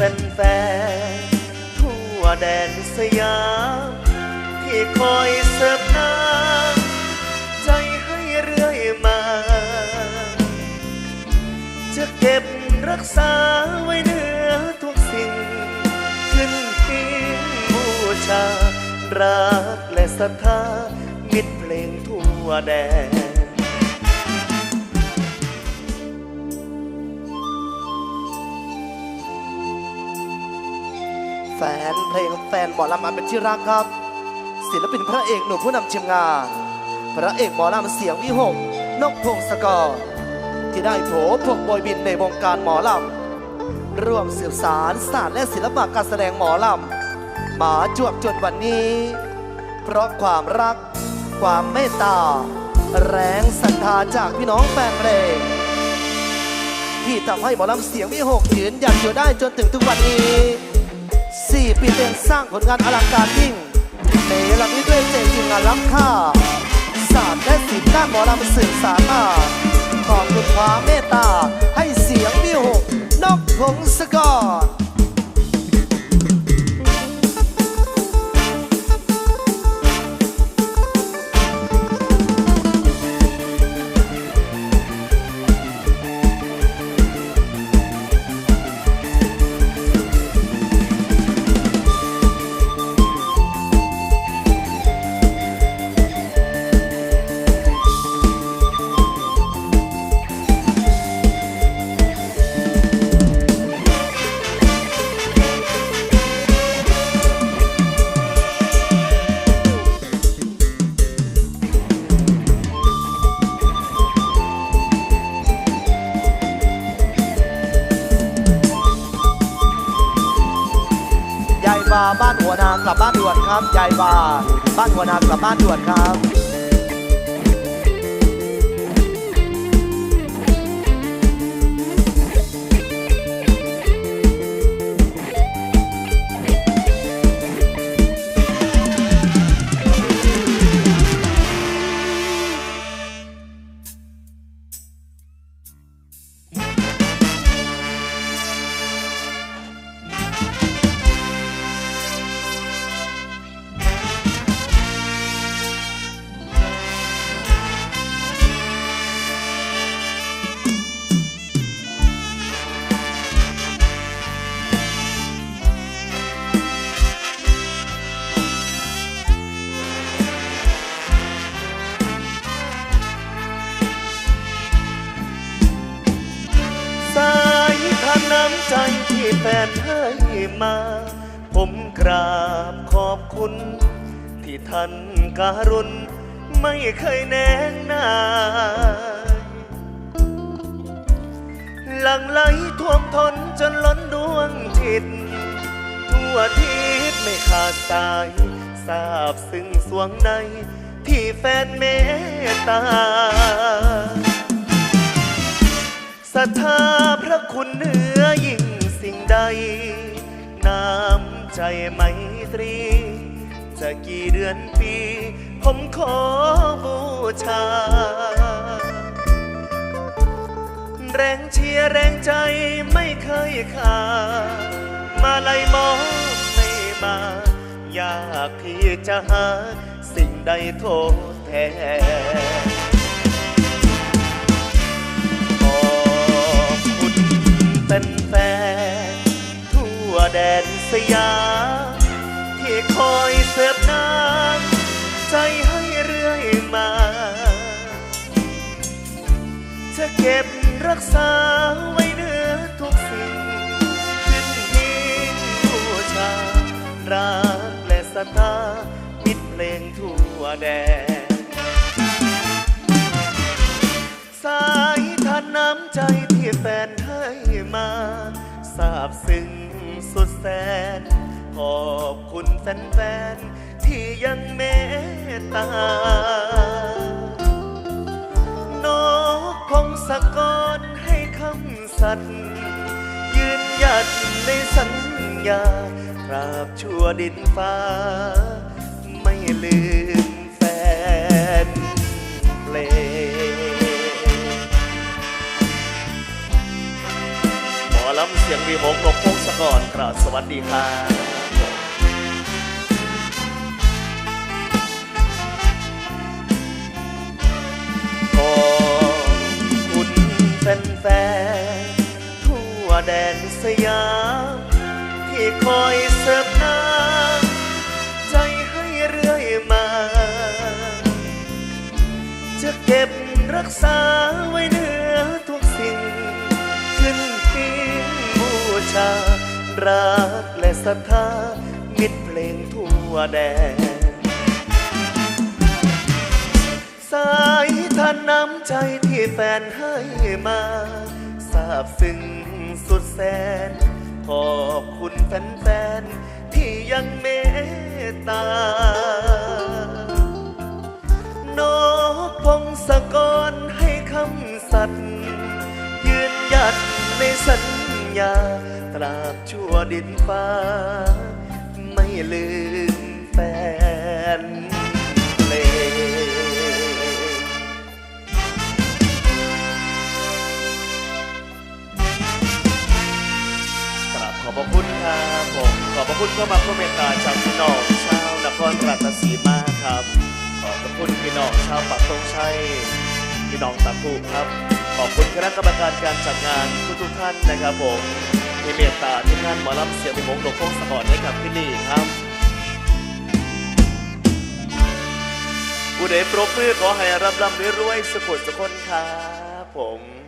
แฟนๆทั่วแดนสยามที่คอยเสิร์ฟน้ำใจให้เรื่อยมา จะเก็บรักษาไว้เนื้อทุกสิ่ง ขึ้นพิงบูชา รักและศรัทธามิตรเพลงทั่วแดน ฟนเพลงแฟนหมอลำอันเป็นที่รักครับ ศิลปินพระเอกหนุ่มผู้นำทีมงาน พระเอกหมอลำเสียงวิหกนกพงศกร ที่ได้โผพวกบอยบินในวงการหมอลำร่วมสืบสารศาสตร์และศิลปะการแสดงหมอลำมาจวบจนวันนี้ เพราะความรัก ความเมตตา แรงศรัทธาจากพี่น้องแฟนเพลงที่ทำให้หมอลำเสียงวิหกยืนหยัดอยู่ได้จนถึงทุกวันนี้ สี่ปีเต็มสร้างผลงานอลังการยิ่งในลำนี้ด้วยเจทีมงานล้ำค่าศาสตร์และศิลป์ด้านหมอลำสื่อสารมาขอบคุณความเมตตาให้เสียงวิหกนกพงศกร บาบ้านหัวนากลับบ้านด่วนครับยายบาบ้านหัวนากลับบ้านด่วนครับ ใจที่แฟนให้มา ผมกราบขอบคุณ ที่ท่านการุณไม่เคยแนงนายหลังไหลท่วมท้นจนล้นดวงจิต ทั่วทิศไม่ขาดสายทราบซึ้งสวงใน ที่แฟนเมตตาศรัทธาพระคุณเหนือยิ่ง น้ำใจไมตรี จะกี่เดือนปี ผมขอบูชา แรงเชียร์แรงใจไม่เคยขาดมาไล่มองไม่มา อยากที่จะหา สิ่งใดโทษแทน สยามที่คอยเสิร์ฟน้ำใจให้เรื่อยมาจะเก็บรักษาไว้เนื้อทุกสิ่งขึ้นหิ้งบูชา รักและศรัทธามิตรเพลงทั่วแดนสายทานน้ำใจที่แฟนให้มาทราบซึ้ง แสน ขอบคุณแฟนๆที่ยังเมตตานกพงศกรให้คำสัตย์ยืนหยัดในสัญญาตราบชั่วดินฟ้า ไม่ลืม สียงวีหกนกพงศกรกราบสวัสดีครับขอบคุณแฟนๆทั่วแดนสยามที่คอยเสิร์ฟน้ำใจให้เรื่อยมา จะเก็บรักษาไว้เหนื รักและศรัทธามิตรเพลงทั่วแดน สายทานน้ำใจที่แฟนให้มาซาบซึ้งสุดแสน ขอบคุณแฟนๆที่ยังเมตตา ดินฟ้า ไม่ลืมแฟนเพลงกราบขอบพระคุณครับผมขอบพระคุณก็มาคอมเมตตาจากพี่น้องชาวนครราชสีมาครับ ขอบพระคุณพี่น้องชาวปักตงชัยพี่น้องตะคุครับขอบคุณคณะกรรมการการจัดงานทุกๆท่านนะครับผม ที่เมตตาที่งานหมอลำเสียงวิมงดกพงสะกดให้กับพี่นี่ครับผู้ใดปรบมือขอให้รับรำรวยๆสุขสุขคนครับผม